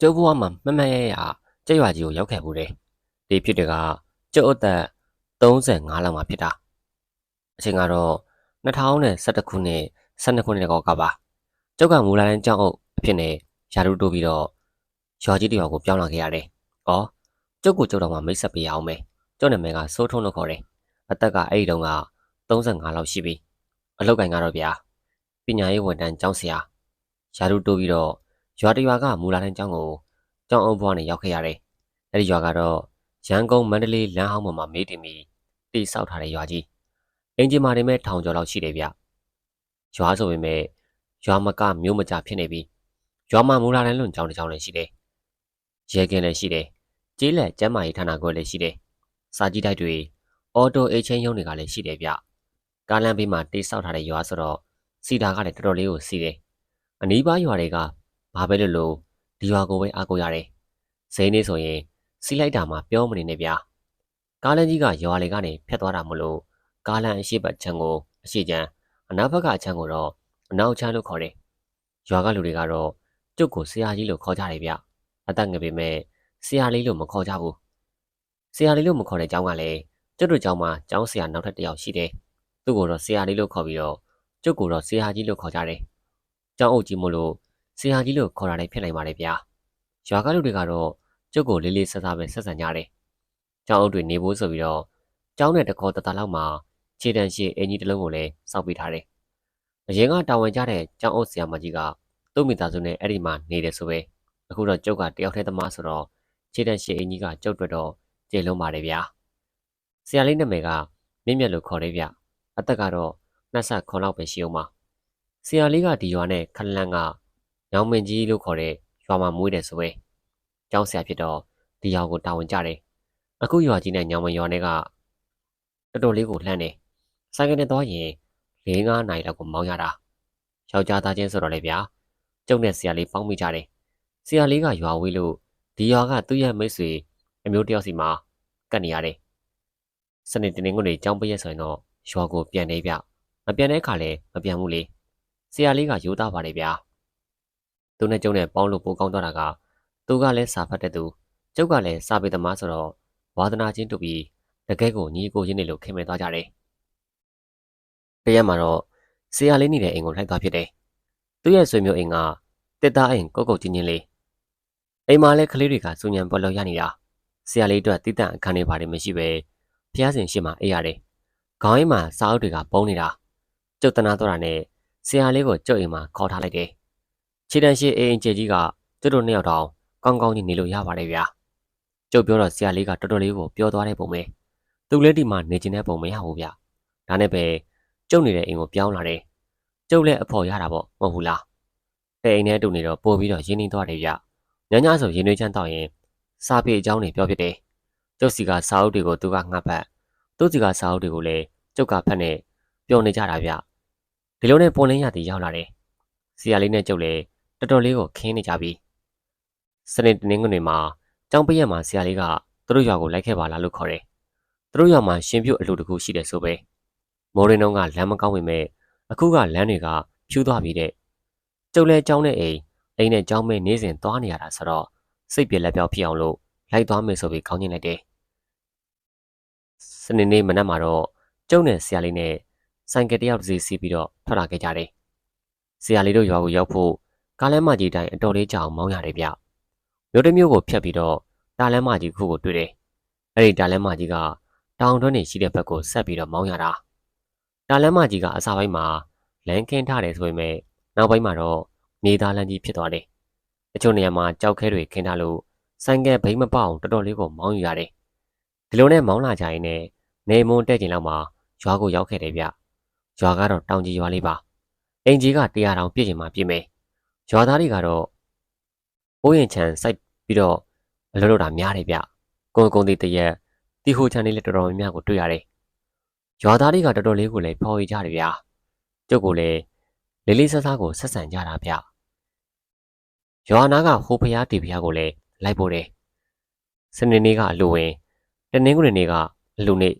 ကျုပ်ဘဝမှာမမတ်ရရကြက်ရွာကြီးကိုရောက်ခဲ့ဘူးတယ်ဒီဖြစ်တဲ့ကကျုပ်အသက်35လောက်မှာဖြစ်တာအချိန်ကတော့2011ခုနှစ်12ခုနှစ်ကောက်ကပါကျုပ်ကမူလာတန်းကျောင်းအုပ်အဖြစ်နဲ့ယာရုတိုးပြီးတော့ရွာကြီးတရွာကိုပြောင်းလာခဲ့ရတယ်။အော်ကျုပ်ကိုကျုပ်တော်မှာမိတ်ဆက်ပေးအောင်မယ်။ကျုပ်နာမည်ကစိုးထုံးလို့ခေါ်တယ်။အသက်ကအဲ့ဒီတုန်းက35လောက်ရှိပြီ။အလောက်ကင်ကတော့ဗျာပညာရေးဝန်ထမ်းကျောင်းဆရာယာရုတိုးပြီးတော့ ရွာတရွာကမူလာတန်းကျောင်းကိုကျောင်းအုပ်ဘွားနဲ့ရောက်ခဲ့ရတယ်။အဲ့ဒီရွာကတော့ရန်ကုန်မန္တလေးလမ်းဟောင်းပေါ်မှာမေးတင်ပြီးတိဆောက်ထားတဲ့ရွာကြီး။အင်ဂျင်မာတွေမဲ့ထောင်ကျော်လောက်ရှိတယ်ဗျ။ရွာဆိုပေမဲ့ရွာမကမျိုးမကြဖြစ်နေပြီ။ရွာမှာမူလာတန်းလွန်ကျောင်းတစ်ကျောင်းလည်းရှိတယ်။ရဲကင်းလည်းရှိတယ်။ကျေးလက်ကျမ်းမာရေးဌာနခွဲလည်းရှိတယ်။စာကြည့်တိုက်တွေအော်တိုအေချင်းရုံးတွေကလည်းရှိတယ်ဗျ။ကားလမ်းဘေးမှာတိဆောက်ထားတဲ့ရွာဆိုတော့စီတာကလည်းတော်တော်လေးကိုစီတယ်။အနီးပါးရွာတွေက ဘာပဲလို့လို့ဒီရွာကိုပဲအားကိုးရတယ်။ဇိန်းနေဆိုရင်စီလိုက်တာမှပြောမနေနဲ့ဗျာ။ကားလမ်းကြီးကရွာလေကနေဖြတ်သွားတာမလို့ကားလမ်းအရှိတ်ချမ်းကိုအရှိချမ်းအနောက်ဘက်ကအချမ်းကိုတော့အနောက်ချမ်းလို့ခေါ်တယ်။ရွာကလူတွေကတော့ကျုပ်ကိုဆရာကြီးလို့ခေါ်ကြတယ်ဗျ။အသက်ငယ်ပေမဲ့ဆရာလေးလို့မခေါ်ကြဘူး။ဆရာလေးလို့မခေါ်တဲ့ကျောင်းကလည်းကျုပ်တို့ကျောင်းမှာကျောင်းဆရာနောက်ထပ်တစ်ယောက်ရှိတယ်။သူ့ကိုတော့ဆရာလေးလို့ခေါ်ပြီးတော့ကျုပ်ကိုတော့ဆရာကြီးလို့ခေါ်ကြတယ်။ကျောင်းအုပ်ကြီးမို့လို့ ဆရာကြီးလို့ခေါ်တာလည်းဖြစ်နိုင်ပါတယ်ဗျာ။ရွာကလူတွေကတော့ကျုပ်ကိုလေးလေးဆဆပဲဆက်ဆံကြတယ်။ကျောင်းအုပ်တွေနေဖို့ဆိုပြီးတော့ကျောင်းနဲ့တခေါ်တတလောက်မှာခြေတန်းရှိအင်ကြီးတစ်လုံးကိုလည်းစောက်ပေးထားတယ်။အရင်ကတာဝန်ကျတဲ့ကျောင်းအုပ်ဆရာမကြီးကသူ့မိသားစုနဲ့အဲ့ဒီမှာနေတယ်ဆိုပဲ။အခုတော့ကျုပ်ကတယောက်တည်းသမားဆိုတော့ခြေတန်းရှိအင်ကြီးကကျုပ်အတွက်တော့ကျေလုံးပါတယ်ဗျာ။ဆရာလေးနာမည်ကမြင့်မြတ်လို့ခေါ်တယ်ဗျ။အသက်ကတော့နှစ်ဆက်ခွန်လောက်ပဲရှိအောင်ပါ။ဆရာလေးကဒီရွာနဲ့ခလန်းက ညောင်မင်းကြီးလို့ခေါ်တဲ့ရွာမှာမွေးတယ်ဆိုပဲ။ကျောင်းဆရာဖြစ်တော့ဒီရွာကိုတာဝန်ကျတယ်။အခုရွာကြီးနဲ့ညောင်မင်းရွာနဲ့ကတော်တော်လေးကိုလှမ်းတယ်။ဆိုင်ကနေတော့ရင်၄၅နိုင်လောက်ကိုမောင်းရတာ။ယောက်ျားသားချင်းဆိုတော့လေဗျာ။ကျုပ်နဲ့ဆရာလေးပေါင်းမိကြတယ်။ဆရာလေးကရွာဝေးလို့ဒီရွာကသူ့ရဲ့မိတ်ဆွေအမျိုးတယောက်စီမှာကတ်နေရတယ်။စနေတနင်္ဂနွေကျောင်းပရက်ဆိုရင်တော့ရွာကိုပြန်နေဗျ။မပြန်တဲ့အခါလည်းမပြန်ဘူးလေ။ဆရာလေးကယူသားပါတယ်ဗျာ။ သူနဲ့ကျုံနဲ့ပေါင်းလို့ပိုကောင်းတော့တာကသူကလည်းစာဖတ်တဲ့သူကျုပ်ကလည်းစာပေသမားဆိုတော့ဝါသနာချင်းတူပြီးတကယ်ကိုညီကိုရင်းနေလို့ခင်မဲ့သွားကြတယ်။တရက်မှာတော့ဆရာလေးနေတဲ့အိမ်ကိုလိုက်သွားဖြစ်တယ်။သူ့ရဲ့ဆွေမျိုးအိမ်ကတစ်သားအိမ်ကုတ်ကုတ်ချင်းချင်းလေးအိမ်မှာလည်းကလေးတွေကစူညံပေါ်လို့ရနေတာဆရာလေးအတွက်တိတန့်အခန်းတွေပါတယ်မရှိပဲဖျားစင်ရှိမှအေးရတယ်။ခေါင်းအိမ်မှာစာအုပ်တွေကပုံနေတာကျုပ်တနာတော့တာနဲ့ဆရာလေးကိုကျုပ်အိမ်မှာခေါ်ထားလိုက်တယ်။ ခြေတန်းရှိအိမ်ကျကြီးကကျုပ်တို့နှစ်ယောက်တောင်ကောင်းကောင်းကြီးနေလို့ရပါတယ်ဗျာ။ကျုပ်ပြောတော့ဆရာလေးကတော်တော်လေးကိုပြောသွားတဲ့ပုံပဲ။သူလည်းဒီမှာနေကျင်တဲ့ပုံမရဘူးဗျ။ဒါနဲ့ပဲကျုပ်နေတဲ့အိမ်ကိုပြောင်းလာတယ်။ကျုပ်လည်းအဖော်ရတာပေါ့မဟုတ်ဘူးလား။တဲ့အိမ်ထဲတူနေတော့ပို့ပြီးတော့ရင်းနှီးသွားတယ်ဗျ။ညညဆိုရင်းနှီးချမ်းတော့ရင်စာပေအကြောင်းတွေပြောဖြစ်တယ်။ကျုပ်စီကစာအုပ်တွေကိုသူကငှက်ဖတ်။သူ့စီကစာအုပ်တွေကိုလည်းကျုပ်ကဖတ်နေပျော်နေကြတာဗျ။ဒီလိုနဲ့ပေါ်လင်းရသည်ရောက်လာတယ်။ဆရာလေးနဲ့ကျုပ်လည်း တော်တော်လေးကိုခင်းနေကြပြီ။စနေတနင်္ဂနွေမှာကျောင်းပရက်မှာဆရာလေးကသူတို့ရွာကိုလိုက်ခဲ့ပါလားလို့ခေါ်တယ်။သူတို့ရွာမှာရှင်ပြုတ်အလူတကူရှိတယ်ဆိုပဲ။မိုးရင်းတုံးကလမ်းမကောင်းပေမဲ့အခုကလမ်းတွေကဖြူးသွားပြီတဲ့။ကျုပ်လဲကျောင်းနဲ့အိမ်အိမ်နဲ့ကျောင်းမဲနေစဉ်သွားနေရတာဆိုတော့စိတ်ပြေလက်ပြောက်ဖြစ်အောင်လို့လိုက်သွားမယ်ဆိုပြီးကောင်းကျင်လိုက်တယ်။စနေနေ့မနက်မှာတော့ကျုပ်နဲ့ဆရာလေးနဲ့ဆိုင်ကယ်တယောက်တစ်စီးစီးပြီးတော့ထွက်လာခဲ့ကြတယ်။ဆရာလေးတို့ရွာကိုရောက်ဖို့ ကားလမ်းမကြီးတိုင်းအတော်လေးကြောင်မောင်းရတယ်ဗျ။မြို့တစ်မြို့ကိုဖြတ်ပြီးတော့တားလမ်းမကြီးခုကိုတွေ့တယ်။အဲ့ဒီတားလမ်းမကြီးကတောင်တွင်းနေရှိတဲ့ဘက်ကိုဆက်ပြီးတော့မောင်းရတာ။တားလမ်းမကြီးကအစားပိုင်းမှာလမ်းခင်းထားတယ်ဆိုပေမဲ့နောက်ပိုင်းမှာတော့မြေသားလမ်းကြီးဖြစ်သွားတယ်။အချို့နေရာမှာကြောက်ခဲတွေခင်းထားလို့ဆိုင်ကယ်ဘိမ့်မပေါအောင်တော်တော်လေးကိုမောင်းယူရတယ်။ဒီလိုနဲ့မောင်းလာကြရင်လည်းနေမွန်တက်ကျင်လောက်မှာရွာကိုရောက်ခဲ့တယ်ဗျ။ရွာကတော့တောင်ကြီးရွာလေးပါ။အင်ကြီးကတရားတောင်ပြည့်ကျင်မှပြည့်မယ်။ ရွာသားတွေကတော့အိုးရင်ချန်စိုက်ပြီးတော့အလုပ်လုပ်တာများတယ်ဗျ။ကိုကုံတီတရက်တီဟိုချန်လေးလည်းတော်တော်များများကိုတွေ့ရတယ်။ရွာသားတွေကတော်တော်လေးကိုလည်းဖော်ရကြတယ်ဗျာ။ကျုပ်ကလည်းလေးလေးဆဆကိုဆက်ဆံကြတာဗျ။ရွာနာကဟိုဖျားတီဖျားကိုလည်းလိုက်ပို့တယ်။စနေနေ့ကအလူဝင်တနင်္ဂနွေနေ့ကအလူနေ့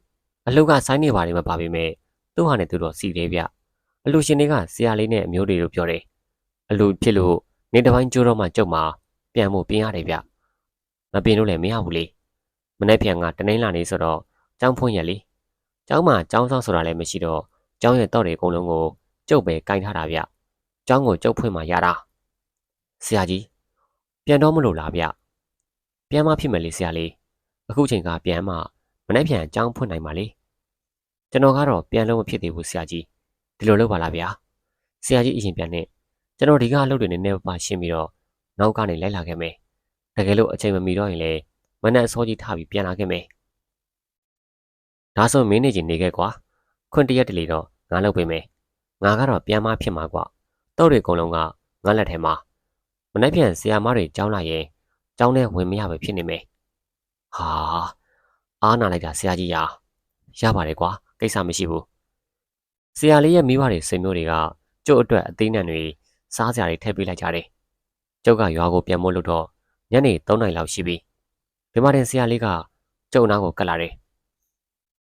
အလူကဆိုင်းနေပါလိမ့်မပါပေမဲ့သူ့ဟာနဲ့သူတော့စီတယ်ဗျ။အလူရှင်တွေကဆရာလေးနဲ့အမျိုးတွေလို့ပြောတယ်။ အလူဖြစ်လို့နေတစ်ပိုင်းကျိုးတော့မှကြုတ်မှာပပြန်ဖို့ပြင်ရတယ်ဗျမပြင်လို့လည်းမရဘူးလေမနေ့ပြန်ကတနင်္လာနေ့ဆိုတော့ကျောင်းဖွင့်ရလေကျောင်းမှာကျောင်းဆောင်ဆိုတာလည်းမရှိတော့ကျောင်းရဲ့တော့တွေအကုန်လုံးကိုကျုပ်ပဲကင်ထားတာဗျကျောင်းကိုကျုပ်ဖွင့်မှရတာဆရာကြီးပြန်တော့မလို့လားဗျပြန်မှဖြစ်မယ်လေဆရာလေးအခုချိန်ကပြန်မှမနေ့ပြန်ကျောင်းဖွင့်နိုင်ပါလေကျွန်တော်ကတော့ပြန်လို့မဖြစ်သေးဘူးဆရာကြီးဒီလိုလုပ်ပါလားဗျာဆရာကြီးအရင်ပြန်နေ ကျွန်တော်ဒီကအလုပ်တွေနဲ့နေပါရှင်းပြီးတော့နောက်ကနေလိုက်လာခဲ့မယ်တကယ်လို့အချိန်မမီတော့ရင်လည်းမနဲ့အစောကြီးထားပြီးပြန်လာခဲ့မယ်ဒါဆိုမင်းနေချင်းနေခဲ့ကွာခွင့်တရက်တလီတော့ငါလုပ်ပေးမယ်ငါကတော့ပြန်မဖြစ်မှာကွာတော့တွေအကုန်လုံးကငါလက်ထဲမှာမနေ့ပြန်ဆရာမတွေကြောင်းလာရင်ကြောင်းနဲ့ဝင်မရပဲဖြစ်နေမယ်ဟာအားနာလိုက်တာဆရာကြီးရာရပါတယ်ကွာကိစ္စမရှိဘူးဆရာလေးရဲ့မိဘတွေစိတ်မျိုးတွေကကျုပ်အတွက်အသေးနံတွေ စားစရာတွေထည့်ပေးလိုက်ကြတယ်ကျုပ်ကရွာကိုပြန်မို့လို့တော့ညနေ3နာရီလောက်ရှိပြီဒီမှာတင်ဆရာလေးကကျုပ်နားကိုကတ်လာတယ်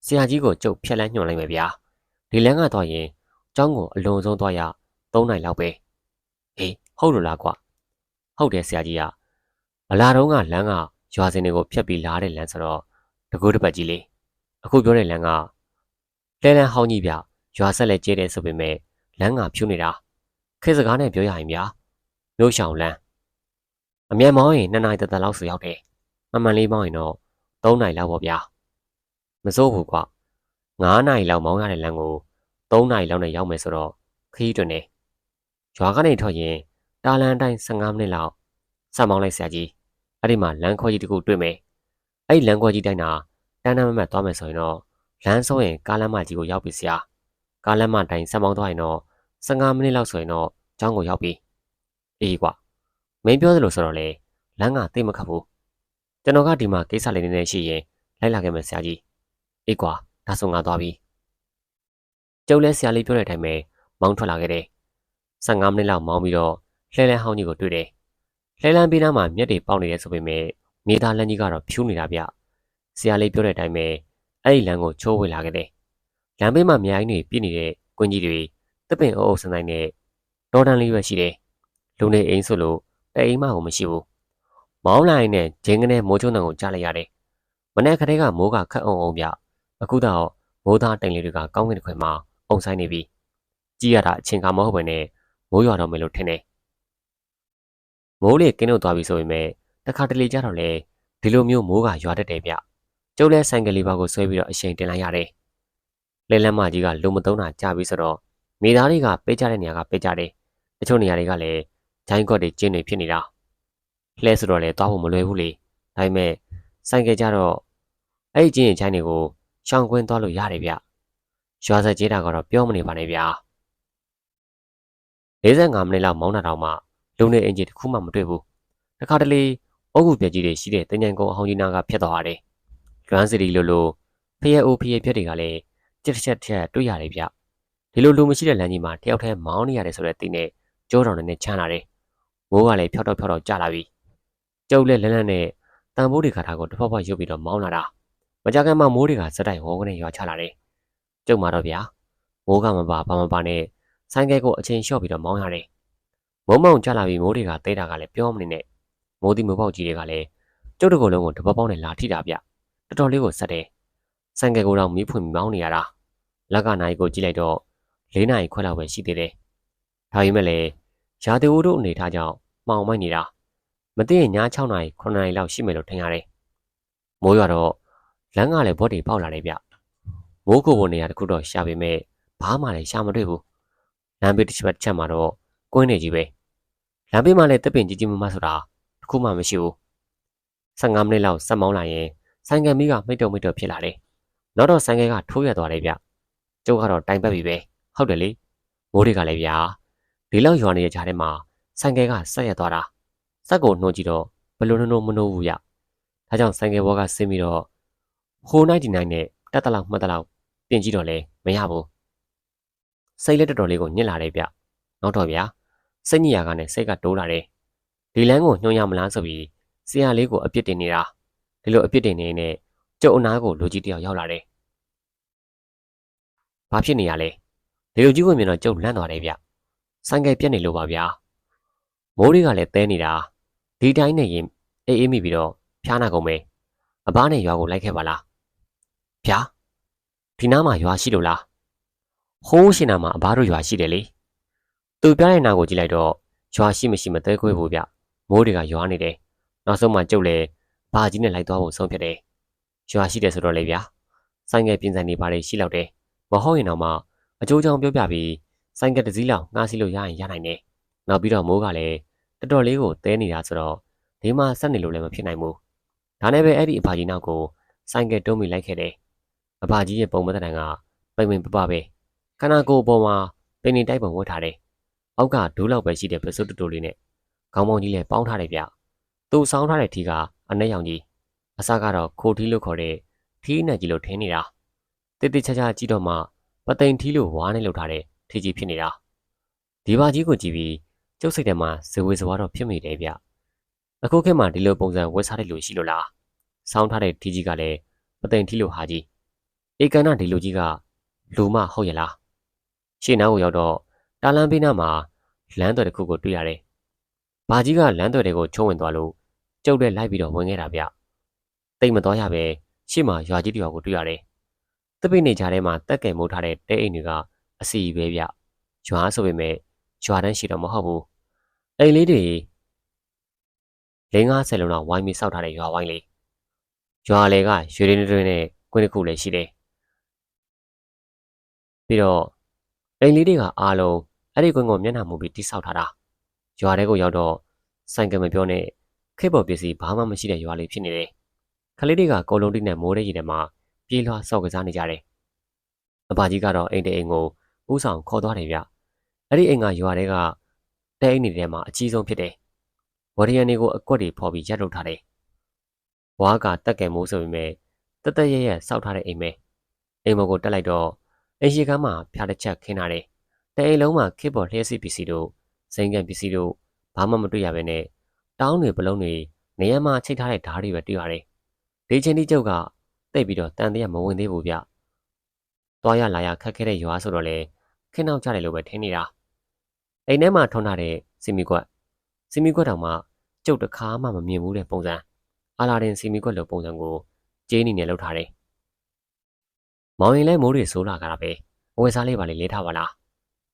ဆရာကြီးကိုကျုပ်ဖြက်လန်းညွှန်လိုက်မယ်ဗျာဒီလမ်းကသွားရင်ကျောင်းကိုအလွန်ဆုံးသွားရ3နာရီလောက်ပဲဟေးဟုတ်လို့လားကွာဟုတ်တယ်ဆရာကြီးကအလာတုံးကလမ်းကရွာစင်တွေကိုဖြတ်ပြီးလာတဲ့လမ်းဆိုတော့တကူတပတ်ကြီးလေးအခုပြောတဲ့လမ်းကလဲလန်းဟောင်းကြီးဗျရွာဆက်လဲကျဲတယ်ဆိုပေမဲ့လမ်းကဖြူနေတာ ခေစကားနဲ့ပြောရရင်ဗျာမြို့ရှောင်လမ်းအမြန်မောင်းရင်2နာရီတသက်လောက်ဆိုရောက်တယ်မမှန်လေးမောင်းရင်တော့3နာရီလောက်ပေါ့ဗျာမစိုးဘူးကွာ9နာရီလောက်မောင်းရတဲ့လမ်းကို3နာရီလောက်နဲ့ရောက်မယ်ဆိုတော့ခရီးတွင်နေရွာကနေထွက်ရင်တာလန်တိုင်း15မိနစ်လောက်စမောင်းလိုက်ဆရာကြီးအဲ့ဒီမှာလမ်းခွဲကြီးတခုတွေ့မယ်အဲ့ဒီလမ်းခွဲကြီးတိုင်းတာတန်းတန်းမမတ်သွားမယ်ဆိုရင်တော့လမ်းဆုံးရင်ကားလမ်းမကြီးကိုရောက်ပြီဆရာကားလမ်းမတိုင်းစမောင်းသွားရင်တော့ 15မိနစ်လောက်ဆိုရင်တော့ကျောင်းကိုရောက်ပြီအေးကွာမင်းပြောသလိုဆိုတော့လေလမ်းကသိမခတ်ဘူးကျွန်တော်ကဒီမှာကိစ္စလေးနည်းနည်းရှိရင်လိုက်လာခဲ့မယ်ဆရာကြီးအေးကွာဒါဆိုငါသွားပြီကျုပ်လည်းဆရာလေးပြောတဲ့အတိုင်းပဲမောင်းထွက်လာခဲ့တယ်15မိနစ်လောက်မောင်းပြီးတော့လှဲလန်းဟောင်းကြီးကိုတွေ့တယ်လှဲလန်းပေးနားမှာမျက်တွေပေါက်နေတယ်ဆိုပေမဲ့မြေသားလမ်းကြီးကတော့ဖြူးနေတာဗျဆရာလေးပြောတဲ့အတိုင်းပဲအဲ့ဒီလမ်းကိုချိုးဝင်လာခဲ့တယ်လမ်းဘေးမှာမြိုင်းတွေပြည့်နေတဲ့ကွင်းကြီးတွေ တပင်အုပ်အုပ်ဆန်းဆိုင်နဲ့ဒေါ်တန်လေးရွက်ရှိတယ်လူနေအိမ်ဆိုလို့တအိမ်မှကိုမရှိဘူးမောင်းလိုက်နဲ့ဂျင်းကနေမိုးချုံတန်ကိုကြားလိုက်ရတယ်မနေ့ကတည်းကမိုးကခတ်အောင်အောင်ပြအခုတော့မိုးသားတိမ်လေးတွေကကောင်းကင်တစ်ခွင်မှာအုံဆိုင်နေပြီကြည့်ရတာအချိန်ကမဟုတ်ဘဲနဲ့မိုးရွာတော့မယ်လို့ထင်တယ်မိုးလေးကင်းလို့သွားပြီဆိုပေမဲ့တခါတလေကြတော့လေဒီလိုမျိုးမိုးကရွာတတ်တယ်ဗျကျုပ်လည်းဆိုင်ကလေးပါကိုဆွဲပြီးတော့အချိန်တင်လိုက်ရတယ်လဲလမ်းမကြီးကလုံမသုံးတာကြာပြီဆိုတော့ မိသားလေးကပေးကြတဲ့နေရာကပေးကြတယ်တချို့နေရာတွေကလည်းဂျိုင်းကော့တွေကျင်းနေဖြစ်နေတာလှဲဆိုတော့လေသွားဖို့မလွယ်ဘူးလေဒါပေမဲ့ဆိုင်ကကြတော့အဲ့ဒီကျင်းရင်ဂျိုင်းတွေကိုရှောင်ကွင်းသွားလို့ရတယ်ဗျရွာဆက်ကျေးတာကတော့ပြောမနေပါနဲ့ဗျာ45မိနစ်လောက်မောင်းတာတော့မှလုံနေအင်ဂျင်တစ်ခုမှမတွေ့ဘူးတခါတလေအုပ်ကူပြက်ကြီးတွေရှိတဲ့တင်ញံကုန်းအဟောင်းကြီးနာကဖြတ်သွားရတယ်လွမ်းစီရီလိုလိုဖရဲအိုဖရဲပြက်တွေကလည်းတစ်ချက်ချက်တွေ့ရတယ်ဗျ ဒီလိုလူမရှိတဲ့လမ်းကြီးမှာတယောက်တည်းမောင်းနေရတယ်ဆိုတဲ့တင်နဲ့ကြောတော်နဲ့ချမ်းလာတယ်မိုးကလည်းဖြောက်တော့ဖြောက်တော့ကျလာပြီကျုပ်လည်းလန်းလန်းနဲ့တန်ဖိုးတွေခါထားကိုတစ်ဖက်ဖက်ရုပ်ပြီးတော့မောင်းလာတာမကြခင်မှာမိုးတွေကစက်တိုက်ဝေါကနေရွာချလာတယ်ကျုပ်မှာတော့ဗျာမိုးကမပါဘာမပါနဲ့ဆိုင်ကဲကိုအချိန်လျှော့ပြီးတော့မောင်းရတယ်မုံမောင်ကျလာပြီးမိုးတွေကတဲတာကလည်းပြောမနေနဲ့မိုးဒီမိုးပေါက်ကြီးတွေကလည်းကျုပ်တကူလုံးကိုတပတ်ပေါင်းနဲ့လာထိတာဗျတော်တော်လေးကိုဆက်တယ်ဆိုင်ကဲကိုတော့မီးဖွင့်မောင်းနေရတာလက်ကနိုင်ကိုကြည့်လိုက်တော့ ၄နာရီခွဲလောက်ပဲရှိသေးတယ်ဒါပေမဲ့လည်းရာသီဥတုအနေထားကြောင့်မှောင်မိုက်နေတာမသိရင်ည6နာရီ9နာရီလောက်ရှိမယ်လို့ထင်ရတယ်မိုးရွာတော့လမ်းကလည်းဘော့တွေပေါက်လာတယ်ဗျမိုးကိုပေါ်နေရာတခုတော့ရှာပေမဲ့ဘာမှလည်းရှာမတွေ့ဘူးလမ်းဘေးတစ်ချက်တစ်ချက်မှာတော့ကွင်းနေကြီးပဲလမ်းဘေးမှာလည်းတပ်ပင်ကြီးကြီးမမဆိုတာတခုမှမရှိဘူး15မိနစ်လောက်ဆက်မောင်းလာရင်ဆိုင်ကယ်မီးကမိတ်တုံမိတ်တုံဖြစ်လာတယ်နောက်တော့ဆိုင်ကယ်ကထိုးရသွားတယ်ဗျကျုပ်ကတော့တိုင်ပတ်ပြီပဲ ဟုတ်တယ်လေမိုးတွေကလည်းဗျာဒီလောက်ရွာနေတဲ့ကြားထဲမှာဆိုင်ကယ်ကဆက်ရသွားတာစက်ကိုနှိုးကြည့်တော့ဘလို့နှိုးမနှိုးဘူးရဒါကြောင့်ဆိုင်ကယ်ဘောကဆင်းပြီးတော့ဟို99နဲ့တက်တလောက်မှတ်တလောက်ပြင်ကြည့်တော့လေမရဘူးစိတ်လက်တော်တော်လေးကိုညစ်လာတယ်ဗျနောက်တော့ဗျာစိတ်ညစ်ရာကနေစိတ်ကတိုးလာတယ်ဒီလမ်းကိုညှို့ရမလားဆိုပြီးဆရာလေးကိုအပြစ်တင်နေတာဒီလိုအပြစ်တင်နေနဲ့ကျုပ်အနားကိုလူကြီးတယောက်ရောက်လာတယ်ဘာဖြစ်နေရလဲ ဒီလူကြီးကိုမြင်တော့ကျုပ်လန့်သွားတယ်ဗျဆိုင်ကယ်ပြက်နေလို့ပါဗျာမိုးတွေကလည်းတဲနေတာဒီတိုင်းနဲ့ရင်အေးအေးမိပြီးတော့ဖျားနာကုန်မယ်အဘနဲ့ရွာကိုလိုက်ခဲ့ပါလားဗျာဒီနားမှာရွာရှိလို့လားဟိုးရှင်နာမှာအဘတို့ရွာရှိတယ်လေသူပြတဲ့နာကိုကြည့်လိုက်တော့ရွာရှိမရှိမသေးခွေးဘူးဗျမိုးတွေကရွာနေတယ်နောက်ဆုံးမှကျုပ်လည်းဘာကြီးနဲ့လိုက်သွားဖို့ဆုံးဖြတ်တယ်ရွာရှိတယ်ဆိုတော့လေဗျာဆိုင်ငယ်ပြင်ဆင်နေပါလေရှိလောက်တယ်မဟုတ်ရင်တော့မှ အကျိုးကြောင့်ပြောပြပြီးဆိုင်ကတစ်စီးလောက်ငှားစီလို့ရရင်ရနိုင်တယ်နောက်ပြီးတော့မိုးကလည်းတော်တော်လေးကိုတဲနေတာဆိုတော့ဒီမှာဆက်နေလို့လည်းမဖြစ်နိုင်ဘူးဒါနဲ့ပဲအဲ့ဒီအဖာကြီးနောက်ကိုဆိုင်ကတုံးမိလိုက်ခဲ့တယ်အဖာကြီးရဲ့ပုံမတန်ကပိန်ပိန်ပပပဲခန္ဓာကိုယ်ပေါ်မှာပင်နေတိုက်ပုံဝတ်ထားတယ်အောက်ကဒိုးလောက်ပဲရှိတဲ့ပစုတ်တူတူလေးနဲ့ခေါင်းပေါင်းကြီးလည်းပေါင်းထားတယ်ဗျသူ့ဆောင်းထားတဲ့ထီကအနက်ရောင်ကြီးအစကတော့ခိုထီလို့ခေါ်တဲ့ထီးနဲ့ကြီးလို့ထင်းနေတာတိတိကျကျကြည့်တော့မှ ပသိမ်ထီးလို့ဝါးနဲ့လှုပ်ထားတဲ့ထီကြီးဖြစ်နေတာဒီပါကြီးကိုကြည့်ပြီးကျုပ်စိတ်ထဲမှာဇဝေဇဝါတော့ဖြစ်မိတယ်ဗျအခုခေတ်မှာဒီလိုပုံစံဝက်စားတဲ့လူရှိလို့လားဆောင်းထားတဲ့ထီကြီးကလည်းပသိမ်ထီလို့ဟာကြီးဧကန္နဒီလူကြီးကလူမဟုတ်ရလားရှေ့နားကိုရောက်တော့တာလန်ပေးနားမှာလမ်းသွယ်တစ်ခုကိုတွေ့ရတယ်။ဘာကြီးကလမ်းသွယ်တွေကိုချုံဝင်သွားလို့ကျုပ်တဲ့လိုက်ပြီးတော့ဝင်ခဲ့တာဗျ။တိတ်မသွားရပဲရှေ့မှာရွာကြီးတရွာကိုတွေ့ရတယ်။ တပိတ်နေကြထဲမှာတက်ကယ်မိုးထားတဲ့တဲအိမ်တွေကအစီပဲဗျ။ရွာဆိုပေမဲ့ရွာတန်းရှိတော့မဟုတ်ဘူး။အိမ်လေးတွေလင်းကားဆယ်လုံးလောက်ဝိုင်းပြီးစောက်ထားတဲ့ရွာဝိုင်းလေး။ရွာလေကရွှေရင်းတွင်းနဲ့ကွင်းတစ်ခုလည်းရှိတယ်။ပြီးတော့အိမ်လေးတွေကအားလုံးအဲ့ဒီကွင်းကိုမျက်နှာမူပြီးတိဆောက်ထားတာ။ရွာထဲကိုရောက်တော့ဆိုင်ကမပြောနဲ့ခေတ်ပေါ်ပစ္စည်းဘာမှမရှိတဲ့ရွာလေးဖြစ်နေတယ်။ခလေးတွေကကောလုံးတိနဲ့မိုးတဲ့ရေထဲမှာ ပြေးလွှားဆော့ကစားနေကြတယ်။အဘကြီးကတော့အိမ်တဲ့အိမ်ကိုဥဆောင်ခေါ်သွားတယ်ဗျ။အဲ့ဒီအိမ်ကရွာထဲကတဲအိမ်တွေထဲမှာအကြီးဆုံးဖြစ်တယ်။ဝရီယန်တွေကိုအကွက်တွေဖော်ပြီးရက်လုပ်ထားတယ်။ဝါကတက်ကယ်မိုးဆိုပေမဲ့တသက်ရရစောက်ထားတဲ့အိမ်ပဲ။အိမ်မော်ကိုတက်လိုက်တော့အိမ်ရှိကမ်းမှာဖျားတစ်ချက်ခင်းထားတယ်။တဲအိမ်လုံးမှာခေတ်ပေါ်လျှက်စီပစ္စည်းတို့စိန်ကန်ပစ္စည်းတို့ဘာမှမတွေ့ရဘဲနဲ့တောင်းတွေပလုံးတွေနေရာမှာချိတ်ထားတဲ့ဓာတ်တွေပဲတွေ့ရတယ်။ဒီချင်းဒီကျုပ်က တိတ်ပြီးတော့တန်တရားမဝင်သေးဘူးဗျ။သွားရလာရခက်ခဲတဲ့ရွာဆိုတော့လေခင်းနောက်ကြတယ်လို့ပဲထင်နေတာ။အိမ်ထဲမှာထွန်းထားတဲ့စီမီကွက်စီမီကွက်တောင်မှကျုပ်တခါမှမမြင်ဘူးတဲ့ပုံစံအာလာဒင်စီမီကွက်လိုပုံစံကိုကျင်းနေနဲ့လုပ်ထားတယ်။မောင်ရင်လဲမိုးတွေဆိုးလာကြတာပဲ။အဝယ်စားလေးပါလေလဲထားပါလား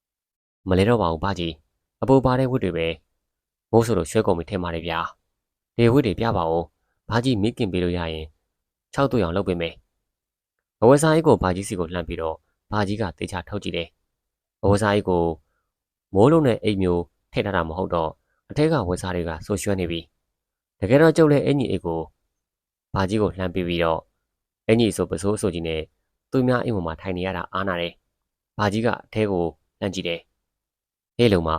။မလဲတော့ပါဘူးပါကြီး။အပူပါတဲ့ဝတ်တွေပဲမိုးဆိုလို့ရွှဲကုန်ပြီထင်ပါတယ်ဗျာ။ဒီဝတ်တွေပြပါဦး။ဘာကြီးမိခင်ပေးလို့ရရင် ၆တူအောင်လုပ်ပေးမယ်။အဝယ်စားအိတ်ကိုဘာကြီးစီကိုလှမ်းပြီးတော့ဘာကြီးကတေချာထုတ်ကြည့်တယ်။အဝယ်စားအိတ်ကိုမိုးလုံးနဲ့အိတ်မျိုးထည့်ထားတာမဟုတ်တော့အထက်ကဝယ်စားတွေကဆိုရွှဲနေပြီ။တကယ်တော့ကျုပ်လည်းအင်ကြီးအိတ်ကိုဘာကြီးကိုလှမ်းပြီးပြီးတော့အင်ကြီးဆိုပစိုးဆိုကြီးနဲ့သူများအိမ်ပေါ်မှာထိုင်နေရတာအားနာတယ်။ဘာကြီးကအထဲကိုလှမ်းကြည့်တယ်။ဟေးလုံးမ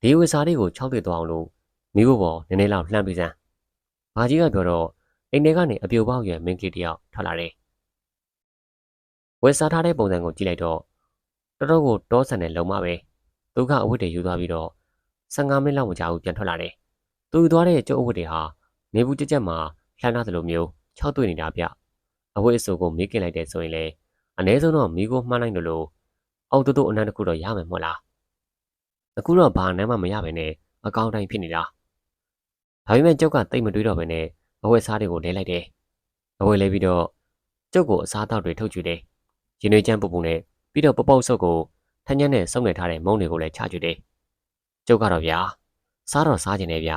ဒီဝေစာလေးကို၆တွေ့သွားအောင်လို့မိဖို့ပေါ်နည်းနည်းလောက်လှမ်းပေးစမ်း။ဘာကြီးကပြောတော့ အိမ်ထဲကနေအပြိုပေါက်ရွယ်မင်းကလေးတယောက်ထွက်လာတယ်။ဝေစာထားတဲ့ပုံစံကိုကြည့်လိုက်တော့တော်တော်ကိုတောဆန်တဲ့လုံမပဲ။သူကအဝတ်တွေယူသွားပြီးတော့15မိနစ်လောက်မကြာဘူးပြန်ထွက်လာတယ်။သူယူသွားတဲ့ကျုပ်အဝတ်တွေဟာနေဘူးကြက်ကြက်မှာလှမ်းထားသလိုမျိုး၆တွေ့နေတာဗျ။အဝတ်အစုံကိုမိကင်လိုက်တဲ့ဆိုရင်လေအ ਨੇ ဆုံးတော့မိကိုမှန်းလိုက်လို့အောက်တူတူအနံ့တစ်ခုတော့ရမယ်မဟုတ်လား။အခုတော့ဘာနမ်းမှမရဘဲနဲ့အကောင်းတိုင်းဖြစ်နေတာဒါပေမဲ့ကျုပ်ကတိတ်မတွေးတော့ဘဲနဲ့ အဝတ်စားတွေကိုလဲလိုက်တယ်အဝတ်လဲပြီးတော့ကျုပ်ကိုအစားအသောက်တွေထုတ်ကြည့်တယ်ရင်ွေးချမ်းပူပူနဲ့ပြီးတော့ပပုတ်ဆုပ်ကိုထညက်နဲ့စုံနေထားတဲ့မုံတွေကိုလည်းချကြည့်တယ်ကျုပ်ကတော့ဗျာစားတော့စားကျင်တယ်ဗျ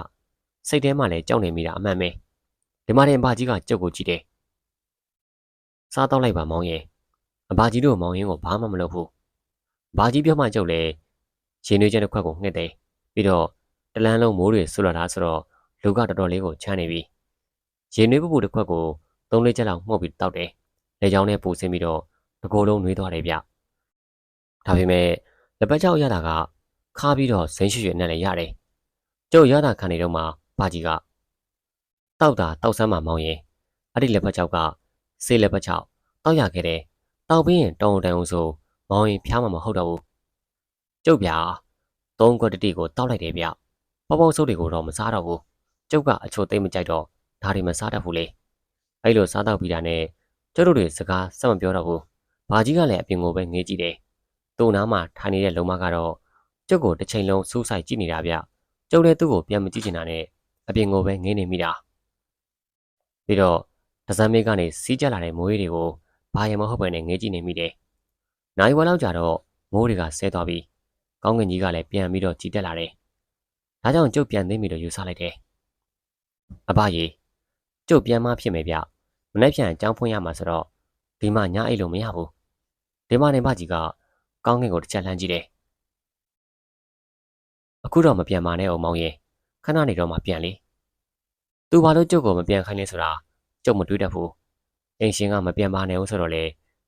စိတ်ထဲမှာလည်းကြောက်နေမိတာအမှန်ပဲဒီမှာတင်အဘကြီးကကျုပ်ကိုကြည့်တယ်စားတော့လိုက်ပါမောင်ရဲ့အဘကြီးတို့မောင်ရင်ကိုဘာမှမလုပ်ဘူးဘာကြီးပြောမှကျုပ်လည်းရေနွေးချက်တစ်ခွက်ကိုငှက်တယ်ပြီးတော့တလန်းလုံးမိုးတွေဆွလာတာဆိုတော့လူကတော်တော်လေးကိုချမ်းနေပြီ ရေနွေးပပူတစ်ခွက်ကိုသုံးလေးချက်လောက်မှုတ်ပြီးတောက်တယ်လေချောင်းနဲ့ပူဆင်းပြီးတော့တကိုယ်လုံးနှွေးသွားတယ်ဗျဒါပေမဲ့လက်ပတ်ချောက်ရတာကခါပြီးတော့ဇင်းရွှေရွှေနဲ့လည်းရတယ်ကျုပ်ရတာခံနေတော့မှဘာကြီးကတောက်တာတောက်ဆမ်းမှမောင်းရင်အဲ့ဒီလက်ပတ်ချောက်ကဆေးလက်ပတ်ချောက်တောက်ရခဲ့တယ်တောက်ပြီးရင်တောင်းတန်အောင်ဆိုမောင်းရင်ဖျားမှာမဟုတ်တော့ဘူးကျုပ်ဗျာသုံးခွက်တတိကိုတောက်လိုက်တယ်ဗျပေါပေါဆုပ်တွေကိုတော့မစားတော့ဘူးကျုပ်ကအချိုသိမ့်မကြိုက်တော့ ဒါတွေမစားတတ်ဘူးလေအဲ့လိုစားတော့ပြီးတာနဲ့ကျုပ်တို့တွေစကားဆက်မပြောတော့ဘူးဘာကြီးကလည်းအပြင်ကိုပဲငေးကြည့်တယ်သူ့နားမှာထိုင်နေတဲ့လုံမကတော့ကျုပ်ကိုတစ်ချိန်လုံးစူးစိုက်ကြည့်နေတာဗျကျုပ်လည်းသူ့ကိုပြန်မကြည့်ချင်တာနဲ့အပြင်ကိုပဲငင်းနေမိတာပြီးတော့ဒဇန်မေကနေစီးကျလာတဲ့မိုးရေတွေကိုဘာရမဟုတ်ပဲနဲ့ငေးကြည့်နေမိတယ်။နိုင်ဝက်လောက်ကြာတော့မိုးတွေကဆဲသွားပြီးကောင်းကင်ကြီးကလည်းပြန်ပြီးတော့ကြည်တက်လာတယ်။ဒါကြောင့်ကျုပ်ပြန်သိမိလို့ယူဆလိုက်တယ်။အဘကြီး ကျုပ်ပြန်မဖြစ်မယ်ဗျ။မနေ့ပြန်အကြောင်းဖွင့်ရမှာဆိုတော့ဒီမှညအိတ်လို့မရဘူး။ဒီမှနေမကြီးကကောင်းကင်ကိုတစ်ချက်လှမ်းကြည့်တယ်။အခုတော့မပြန်ပါနဲ့အောင်မောင်ရင်ခဏနေတော့မှပြန်လေ။သူဘာလို့ကျုပ်ကိုမပြန်ခိုင်းလဲဆိုတာကျုပ်မတွေးတတ်ဘူး။အင်ရှင်ကမပြန်ပါနဲ့ဦးဆိုတော့လေ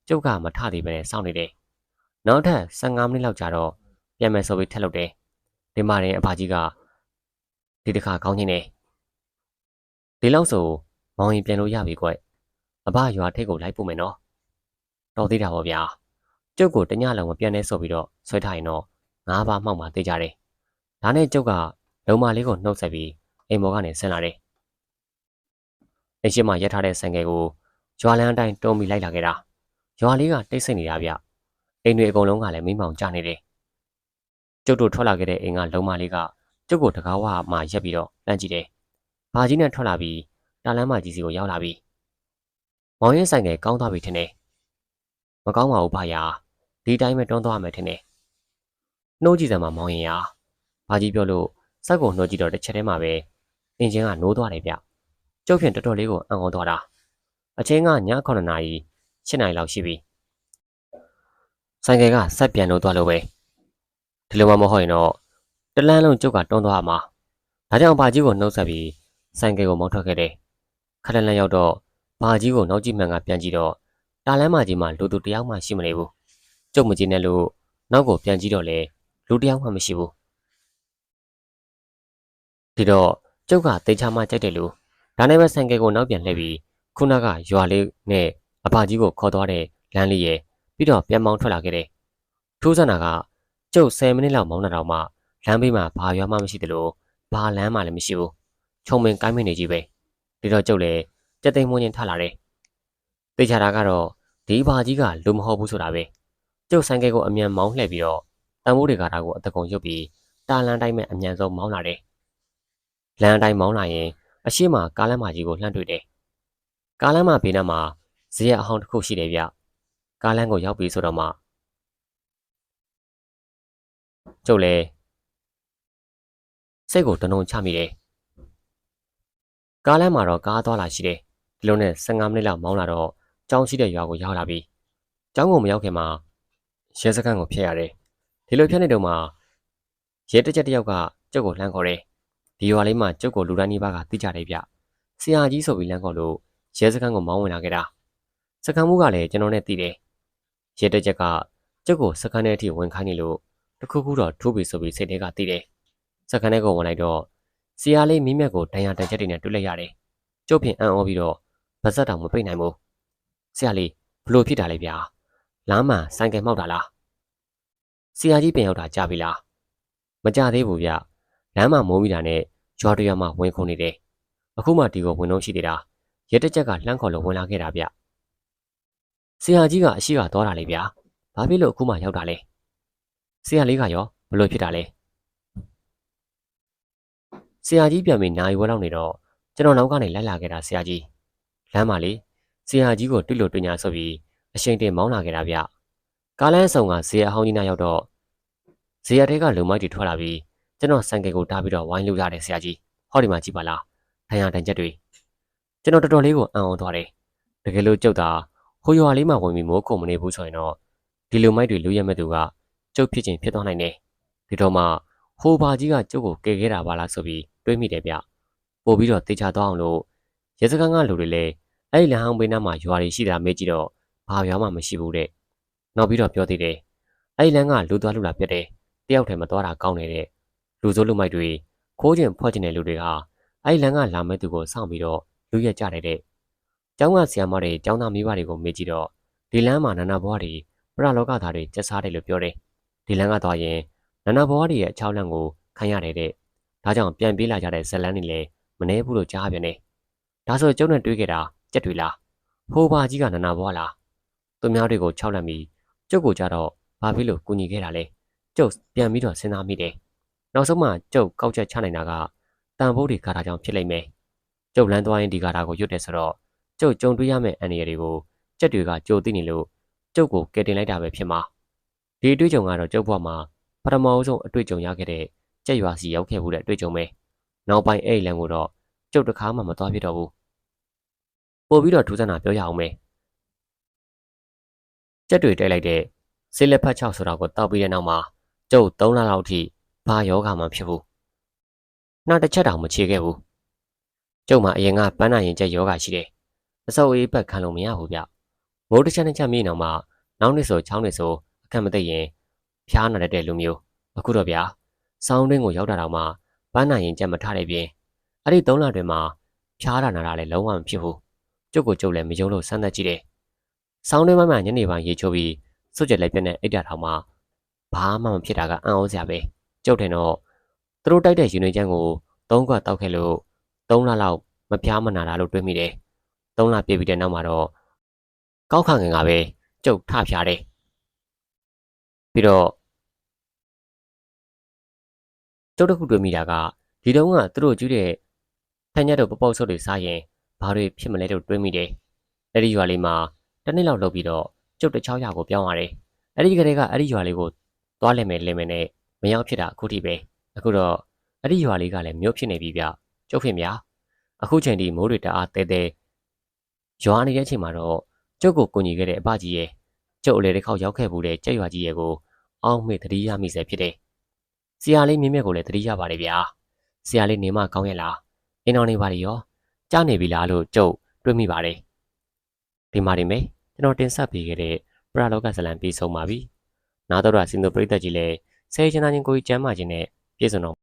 ကျုပ်ကမထသေးပဲစောင့်နေတယ်။နောက်ထပ်15မိနစ်လောက်ကြာတော့ပြန်မယ်ဆိုပြီးထက်လုပ်တယ်။ဒီမှရင်အဖကြီးကဒီတစ်ခါကောင်းချင်းနေဒီလောက်ဆို မောင်ရင်ပြန်လို့ရပြီကွ။အဘရွာထိတ်ကိုလိုက်ပို့မယ်နော်။တော်သေးတာပေါ့ဗျာ။ကျုပ်ကိုတညလုံးမပြန်နဲ့ဆိုပြီးတော့ဆွဲထားရင်တော့ငါးပါးမှောက်မှသိကြတယ်။ဒါနဲ့ကျုပ်ကလုံမလေးကိုနှုတ်ဆက်ပြီးအိမ်မော်ကနေဆင်းလာတယ်။အိမ်ရှိမှရက်ထားတဲ့ဆိုင်ကယ်ကိုရွာလန်းအတိုင်းတုံးပြီးလိုက်လာခဲ့တာ။ရွာလေးကတိတ်ဆိတ်နေတာဗျ။အိမ်တွေအကုန်လုံးကလည်းမိမောင်ကျနေတယ်။ကျုပ်တို့ထွက်လာခဲ့တဲ့အိမ်ကလုံမလေးကကျုပ်ကိုတကားဝမှရက်ပြီးတော့လန့်ကြည့်တယ်။ဘာကြီးနဲ့ထွက်လာပြီး တာလန်းမကြီးစီကိုရောက်လာပြီ။မောင်ရင်ဆိုင်ကယ်ကောင်းသွားပြီထင်တယ်။မကောင်းပါဘူးဖယား။ဒီတိုင်းပဲတွန်းသွားမယ်ထင်တယ်။နှိုးကြည့်စမ်းပါမောင်ရင်ရာ။ဘာကြီးပြောလို့စက်ကိုနှိုးကြည့်တော့တစ်ချက်တည်းမှာပဲအင်ဂျင်ကနိုးသွားတယ်ဗျ။ကျုပ်ဖြင့်တော်တော်လေးကိုအံ့ဩသွားတာ။အချိန်ကည9နာရီ7နာရီလောက်ရှိပြီ။ဆိုင်ကယ်ကဆက်ပြန်လို့သွားလို့ပဲ။ဒီလိုမှမဟုတ်ရင်တော့တလန်းလုံးကျုပ်ကတွန်းသွားမှာ။ဒါကြောင့်ဘာကြီးကိုနှုတ်ဆက်ပြီးဆိုင်ကယ်ကိုမောင်းထွက်ခဲ့တယ်။ ခက်လန်းလန်းရောက်တော့ဘာကြီးကိုနောက်ကြည့်မှန်ကပြန်ကြည့်တော့တာလန်းမကြီးမှလူသူတယောက်မှရှိမနေဘူး။ကျုပ်မကြည့်နဲ့လို့နောက်ကိုပြန်ကြည့်တော့လေလူတယောက်မှမရှိဘူး။ဒီတော့ကျုပ်ကတေချာမှကြိုက်တယ်လို့ဒါနဲ့ပဲဆိုင်ကယ်ကိုနောက်ပြန်လှည့်ပြီးခုနကရွာလေးနဲ့အဖကြီးကိုခေါ်သွားတဲ့လမ်းလေးရဲ့ပြီးတော့ပြန်မောင်းထွက်လာခဲ့တယ်။ထိုးစံနာကကျုပ်10မိနစ်လောက်မောင်းနေတော့မှလမ်းဘေးမှာဘာရွာမှမရှိသလိုဘာလမ်းမှလည်းမရှိဘူး။ခြုံမင်ကိုင်းမနေကြီးပဲ။ ဒီတော့ကျုပ်လည်းကြက်သိမ်းမွန်းချင်းထလာတယ်။သိချတာကတော့ဒီဘာကြီးကလူမဟုတ်ဘူးဆိုတာပဲ။ကျုပ်ဆိုင်ကယ်ကိုအမြန်မောင်းလှည့်ပြီးတော့တံမိုးတွေကတာကိုအတကုံရုပ်ပြီးတာလန်တိုင်းမဲ့အမြန်ဆုံးမောင်းလာတယ်။လမ်းတိုင်းမောင်းလာရင်အရှိမကားလမ်းမကြီးကိုလှမ်းတွေ့တယ်။ကားလမ်းမဘေးနားမှာဇေယျအဟောင်းတစ်ခုရှိတယ်ဗျ။ကားလမ်းကိုရောက်ပြီဆိုတော့မှကျုပ်လည်းစိတ်ကိုတနုံချမိတယ်။ ကားလမ်းမှာတော့ကားသွားလာရှိတယ်။ဒီလိုနဲ့15မိနစ်လောက်မောင်းလာတော့ကျောင်းရှိတဲ့ရွာကိုရောက်လာပြီ။ကျောင်းကိုမရောက်ခင်မှာရဲစခန်းကိုဖျက်ရတယ်။ဒီလိုဖျက်နေတော့မှရဲတစ်ချက်တစ်ယောက်ကကျုပ်ကိုလှမ်းခေါ်တယ်။ဒီရွာလေးမှာကျုပ်ကိုလူတိုင်းနီးပါးကသိကြတယ်ဗျ။ဆရာကြီးဆိုပြီးလမ်းခေါ်လို့ရဲစခန်းကိုမောင်းဝင်လာခဲ့တာ။စခန်းမှုကလည်းကျွန်တော်နဲ့တည်တယ်။ရဲတစ်ချက်ကကျုပ်ကိုစခန်းထဲအထိဝင်ခိုင်းနေလို့တခုခုတော့ထိုးပြီဆိုပြီးစိတ်ထဲကတည်တယ်။စခန်းထဲကိုဝင်လိုက်တော့ ဆရာလေးမိမြက်ကိုတန်ရာတန်ချက်တွေနဲ့တွေ့လိုက်ရတယ်။ကျုပ်ဖြင့်အံ့ဩပြီးတော့ဗဇက်တောင်မပိတ်နိုင်ဘူး။ဆရာလေးဘလို့ဖြစ်တာလဲဗျာ။လမ်းမှာဆိုင်ကယ်မှောက်တာလား။ဆရာကြီးပြန်ရောက်တာကြာပြီလား။မကြသေးဘူးဗျ။လမ်းမှာမိုးမိတာနဲ့ရွာတရွာမှာဝင်ခုန်နေတယ်။အခုမှဒီကိုဝင်တော့ရှိသေးတာ။ရဲတစ်ချက်ကလှမ်းခေါ်လို့ဝင်လာခဲ့တာဗျ။ဆရာကြီးကအရှိကသွားတာလေဗျာ။ဘာဖြစ်လို့အခုမှရောက်တာလဲ။ဆရာလေးကရောဘလို့ဖြစ်တာလဲ။ ဆရာကြီးပြန်ပြီးနိုင်ဝဲလောက်နေတော့ကျွန်တော်နောက်ကနေလိုက်လာခဲ့တာဆရာကြီး။လမ်းမှာလေဆရာကြီးကိုတွေ့လို့တွေ့ညာဆိုပြီးအရှိန်တင်မောင်းလာခဲ့တာဗျ။ကားလန်းဆောင်ကဇေယျအဟောင်းကြီးနားရောက်တော့ဇေယျတဲကလုံမိုက်တွေထွက်လာပြီးကျွန်တော်ဆိုင်ကယ်ကိုတားပြီးတော့ဝိုင်းလို့ရတယ်ဆရာကြီး။ဟောဒီမှာကြည့်ပါလား။ထိုင်ရတိုင်ချက်တွေကျွန်တော်တော်တော်လေးကိုအံ့ဩသွားတယ်။တကယ်လို့ကြုတ်တာဟိုရွာလေးမှာဝင်ပြီးမိုးခုံမနေဘူးဆိုရင်တော့ဒီလုံမိုက်တွေလူရက်မဲ့သူကကျုပ်ဖြစ်ချင်းဖြစ်သွားနိုင်တယ်။ဒီတော့မှဟိုဘာကြီးကကျုပ်ကိုကယ်ခဲ့တာပါလားဆိုပြီး တွေးမိတယ်ဗျ။ပို့ပြီးတော့တေချာသွားအောင်လို့ရဲစခန်းကလူတွေလည်းအဲ့ဒီလမ်းဟောင်းဘေးနားမှာရွာတွေရှိတာမေးကြည့်တော့ဘာရွာမှမရှိဘူးတဲ့။နောက်ပြီးတော့ပြောသေးတယ်။အဲ့ဒီလမ်းကလူသွားလူလာပြတ်တယ်။တယောက်တည်းမသွားတာကောင်းတယ်တဲ့။လူစိုးလူမိုက်တွေခိုးကျင်ဖွက်ကျင်တဲ့လူတွေကအဲ့ဒီလမ်းကလာမဲ့သူကိုစောင့်ပြီးတော့လူရက်ကြတယ်တဲ့။ကျောင်းကဆရာမတွေကျောင်းသားမိဘတွေကိုမေးကြည့်တော့ဒီလမ်းမှာနာနာဘွားတွေပရလောကသားတွေကျက်စားတယ်လို့ပြောတယ်။ဒီလမ်းကသွားရင်နာနာဘွားတွေရဲ့အချောင်းလန့်ကိုခံရတယ်တဲ့။ ဒါကြောင့်ပြန်ပြေးလာကြတဲ့ဇလန်းတွေလည်းမနှဲဘူးလို့ကြားပြန်တယ်။ဒါဆိုကျုံနဲ့တွေးခဲ့တာကြက်တွေလား။ဟိုဘာကြီးကနာနာဘွားလား။သူများတွေကိုခြောက်လန့်ပြီးကျုပ်ကိုကြတော့ဘာဖြစ်လို့ကူညီခဲ့တာလဲ။ကျုပ်ပြန်ပြီးတော့စဉ်းစားမိတယ်။နောက်ဆုံးမှကျုပ်ကောက်ချက်ချနိုင်တာကတန်ဖိုးတွေကာတာကြောင့်ဖြစ်လိမ့်မယ်ကျုပ်လမ်းသွားရင်ဒီကာတာကိုရွတ်တယ်ဆိုတော့ကျုပ်ကြုံတွေ့ရမယ့်အန္တရာယ်တွေကိုကြက်တွေကကြိုသိနေလို့ကျုပ်ကိုကယ်တင်လိုက်တာပဲဖြစ်မှာဒီအတွေ့အကြုံကတော့ကျုပ်ဘဝမှာပထမအဆုံးအတွေ့အကြုံရခဲ့တဲ့ ကြက်ရွာစီရောက်ခဲ့မှုတဲ့အတွေ့အကြုံပဲနောက်ပိုင်းအဲ့ဒီလမ်းကိုတော့ကျုပ်တစ်ခါမှမသွားဖြစ်တော့ဘူးပို့ပြီးတော့ထူးဆန်းတာပြောရအောင်မယ်ကြက်တွေတိုက်လိုက်တဲ့ဆေးလက်ဖက်ချောက်ဆိုတာကိုတောက်ပြီးတဲ့နောက်မှာကျုပ်၃လလောက်ထိဘာယောဂမှဖြစ်ဘူးနောက်တစ်ချက်တောင်မချေခဲ့ဘူးကျုပ်မှာအရင်ကပန်းနာရင်ကျက်ယောဂရှိတယ်အစောအေးပတ်ခံလို့မရဘူးဗျမိုးတစ်ချက်တစ်ချက်မြေနောက်မှာနောက်နှစ်ဆိုချောင်းနှစ်ဆိုအခက်မသိရင်ဖျားနာတတ်တဲ့လူမျိုးအခုတော့ဗျာ ဆောင်းတွင်းကိုရောက်တာတော့မှပန်းနာရင်ကျက်မထတဲ့ပြင်အဲ့ဒီ၃လတွင်မှာဖျားတာနာတာလည်းလုံးဝမဖြစ်ဘူးကျုပ်ကိုကျုပ်လည်းမယုံလို့စမ်းသပ်ကြည့်တယ်ဆောင်းတွင်းမှာညနေပိုင်းရေချိုးပြီးစွတ်ကြက်လိုက်ပြက်နဲ့အိတ်တာထောင်မှာဘာမှမဖြစ်တာကအံ့ဩစရာပဲကျုပ်ထင်တော့သူတို့တိုက်တဲ့ယူနေချမ်းကိုသုံးခွက်တောက်ခဲ့လို့၃လလောက်မပြားမနာတာလို့တွေးမိတယ်၃လပြည့်ပြီးတဲ့နောက်မှာတော့ကောက်ခငင်ကပဲကျုပ်ထဖျားတယ်ပြီးတော့ ကျုပ်တစ်ခုတွေးမိတာကဒီတုန်းကသူတို့ကျူးတဲ့ထန်းညက်တို့ပပောက်ဆုပ်တွေစားရင်ဘာတွေဖြစ်မလဲလို့တွေးမိတယ်အဲ့ဒီရွာလေးမှာတစ်နှစ်လောက်လုပ်ပြီးတော့ကျုပ်တစ်ချောင်းရွာကိုပြောင်းရတယ်အဲ့ဒီကလေးကအဲ့ဒီရွာလေးကိုသွားလဲမယ်လဲမယ်နဲ့မရောက်ဖြစ်တာအခုထိပဲအခုတော့အဲ့ဒီရွာလေးကလည်းမြို့ဖြစ်နေပြီဗျကျုပ်ဖြစ်များအခုချိန်ဒီမိုးတွေတအားတဲတဲရွာနေတဲ့အချိန်မှာတော့ကျုပ်ကိုကိုညီခဲ့တဲ့အဘကြီးရဲ့ကျုပ်အလေတစ်ခေါက်ရောက်ခဲ့ဘူးတဲ့ကြက်ရွာကြီးရဲ့ကိုအောင်းမေ့သတိရမိစေဖြစ်တယ် ဆရာလေးမြင့်မြတ်ကိုလည်းသတိရပါတယ်ဗျာဆရာလေးနေမကောင်းရဲ့လားအင်းတော်နေပါလေရောကြားနေပြီလားလို့ကျုပ်တွေးမိပါတယ်ဒီမှာနေမယ်ကျွန်တော်တင်ဆက်ပေးခဲ့တဲ့ပရလောကဇလံပြီးဆုံးပါပြီနားတော်ရစင်တို့ပြိသက်ကြီးလည်းဆယ်ချင်သားချင်းကိုကြီးကျမ်းမာခြင်းနဲ့ပြည့်စုံတော့